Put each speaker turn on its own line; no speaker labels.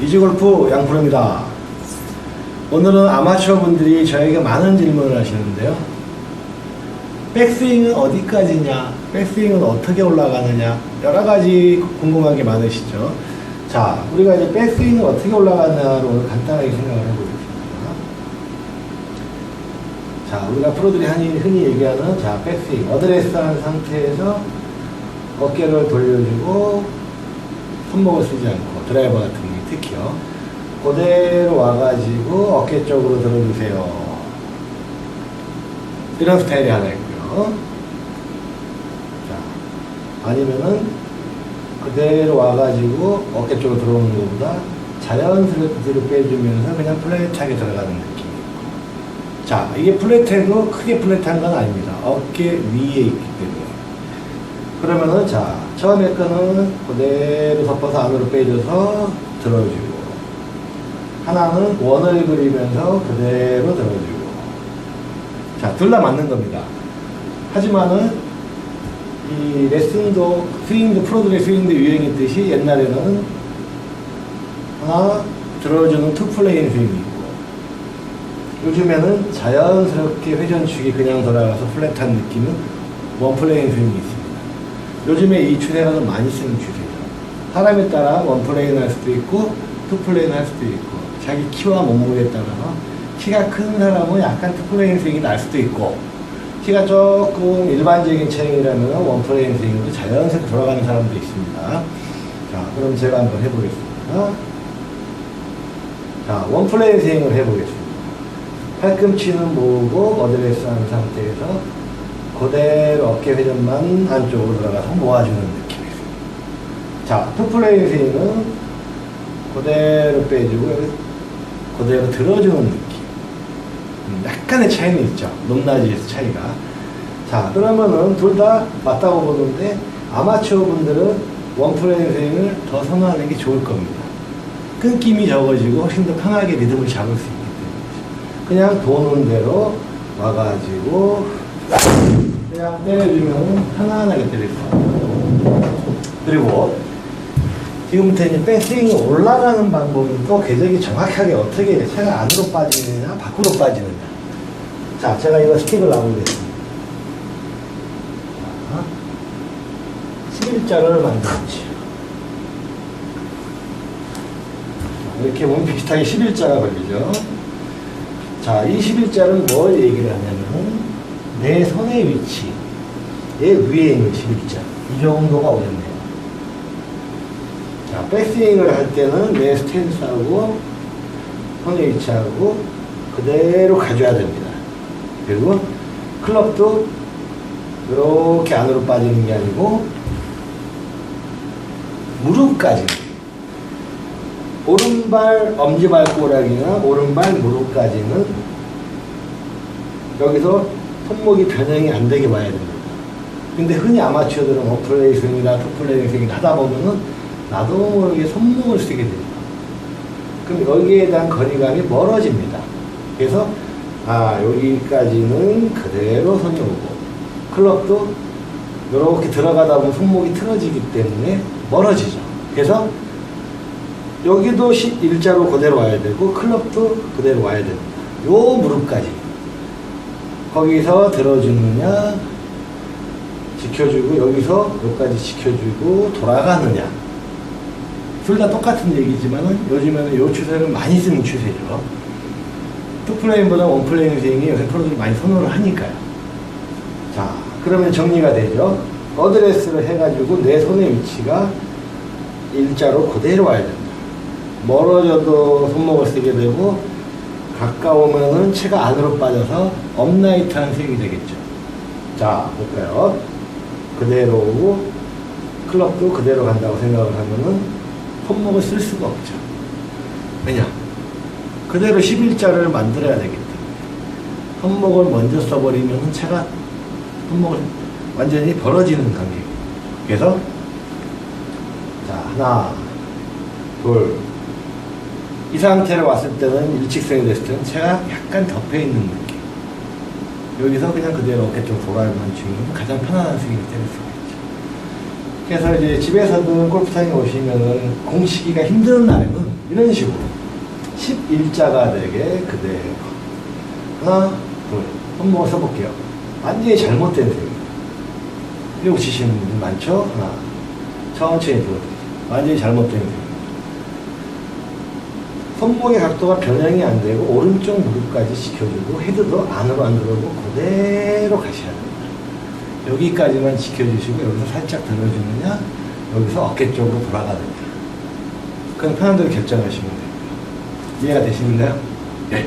이지골프 양프로입니다. 오늘은 아마추어 분들이 저에게 많은 질문을 하시는데요. 백스윙은 어디까지냐? 백스윙은 어떻게 올라가느냐? 여러 가지 궁금한 게 많으시죠? 자, 우리가 이제 백스윙은 어떻게 올라가느냐를 오늘 간단하게 생각을 해보겠습니다. 자, 우리가 프로들이 흔히, 얘기하는 자, 백스윙. 어드레스 한 상태에서 어깨를 돌려주고 손목을 쓰지 않고 드라이버 같은 게 특히요. 그대로 와가지고 어깨 쪽으로 들어주세요. 이런 스타일이 하나 있고요. 자, 아니면은 그대로 와가지고 어깨 쪽으로 들어오는 것보다 자연스럽게 뒤로 빼주면서 그냥 플랫하게 들어가는 느낌. 자, 이게 플랫해도 크게 플랫한 건 아닙니다. 어깨 위에 있기 때문에. 그러면은 자 처음에 거는 그대로 덮어서 안으로 빼줘서 들어주고 하나는 원을 그리면서 그대로 들어주고. 자둘 다 맞는 겁니다. 하지만은 이 레슨도 스윙도 프로들의 스윙도 유행했듯이 옛날에는 하나 들어주는 투플레인 스윙이 있고 요즘에는 자연스럽게 회전축이 그냥 돌아가서 플랫한 느낌은 원플레인 스윙이 있습니다. 요즘에 이 추세가 좀 많이 쓰는 추세죠. 사람에 따라 원플레인 할 수도 있고, 투플레인 할 수도 있고, 자기 키와 몸무게에 따라서 키가 큰 사람은 약간 투플레인 스윙이 날 수도 있고, 키가 조금 일반적인 체형이라면 원플레인 스윙으로 자연스럽게 돌아가는 사람도 있습니다. 자, 그럼 제가 한번 해보겠습니다. 자, 원플레인 스윙을 해보겠습니다. 팔꿈치는 모으고 어드레스 한 상태에서 그대로 어깨 회전만 안쪽으로 들어가서 모아주는 느낌이에요. 자, 투플레인 스윙은 그대로 빼주고 그대로 들어주는 느낌. 음, 약간의 차이는 있죠. 높낮이에서 차이가. 자, 그러면은 둘 다 맞다고 보는데 아마추어 분들은 원플레인 스윙을 더 선호하는 게 좋을 겁니다. 끊김이 적어지고 훨씬 더 편하게 리듬을 잡을 수 있기 때문이죠. 그냥 도는 대로 와가지고 그냥 때려주면 편안하게 때릴 수 있어요. 그리고 지금부터 이제 백스윙이 올라가는 방법은 또 궤적이 정확하게 어떻게 채가 안으로 빠지느냐 밖으로 빠지느냐 자 제가 이거 스틱을 나오겠습니다 자, 11자를 만들었지 이렇게 보면 비슷하게 11자가 걸리죠 자, 이 11자는 뭘 얘기를 하냐면 내 손의 위치에 위에 있는 11자. 이 정도가 오겠네요. 자, 백스윙을 할 때는 내 스탠스하고 손의 위치하고 그대로 가져야 됩니다. 그리고 클럽도 이렇게 안으로 빠지는 게 아니고 무릎까지 오른발 엄지발가락이나 오른발 무릎까지는 여기서 손목이 변형이 안 되게 봐야 됩니다. 근데 흔히 아마추어들은 어플레이 스윙이나 투플레이 스윙을 하다 보면은 나도 모르게 손목을 쓰게 됩니다. 그럼 여기에 대한 거리감이 멀어집니다. 그래서 아 여기까지는 그대로 손이 오고 클럽도 이렇게 들어가다 보면 손목이 틀어지기 때문에 멀어지죠. 그래서 여기도 일자로 그대로 와야 되고 클럽도 그대로 와야 됩니다. 요 무릎까지 거기서 들어주느냐 지켜주고 여기서 여기까지 지켜주고 돌아가느냐 둘 다 똑같은 얘기지만은 요즘에는 요 추세를 많이 쓰는 추세죠. 투플레인보다 원플레인 스윙이 요새 프로들이 많이 선호를 하니까요. 자, 그러면 정리가 되죠. 어드레스를 해가지고 내 손의 위치가 일자로 그대로 와야 됩니다. 멀어져도 손목을 쓰게 되고 가까우면은 채가 안으로 빠져서 업라이트한 스윙이 되겠죠. 자, 볼까요? 그대로 오고 클럽도 그대로 간다고 생각을 하면은 손목을 쓸 수가 없죠. 왜냐? 그대로 11자를 만들어야 되기 때문에 손목을 먼저 써버리면 채가 손목을 완전히 벌어지는 관계예요. 그래서 자, 하나, 둘, 이 상태로 왔을 때는 일직선이 됐을 때는 채가 약간 덮여 있는 느낌. 여기서 그냥 그대로 어깨 쪽 돌아가는 중이면 가장 편안한 스윙을 때릴 수가 있죠. 그래서 이제 집에서든 골프장에 오시면은 공치기가 힘든 날에는 이런 식으로 11자가 되게 그대로 하나, 둘, 한번 써볼게요. 완전히 잘못된 대로. 이러고 치시는 분들 많죠? 하나, 천천히 들어. 완전히 잘못된 대로. 손목의 각도가 변형이 안 되고 오른쪽 무릎까지 지켜주고 헤드도 안으로 안 들어오고 그대로 가셔야 됩니다. 여기까지만 지켜주시고 여기서 살짝 들어주느냐 여기서 어깨 쪽으로 돌아가느냐 그냥 편한 대로 결정하시면 됩니다. 이해가 되시나요? 네.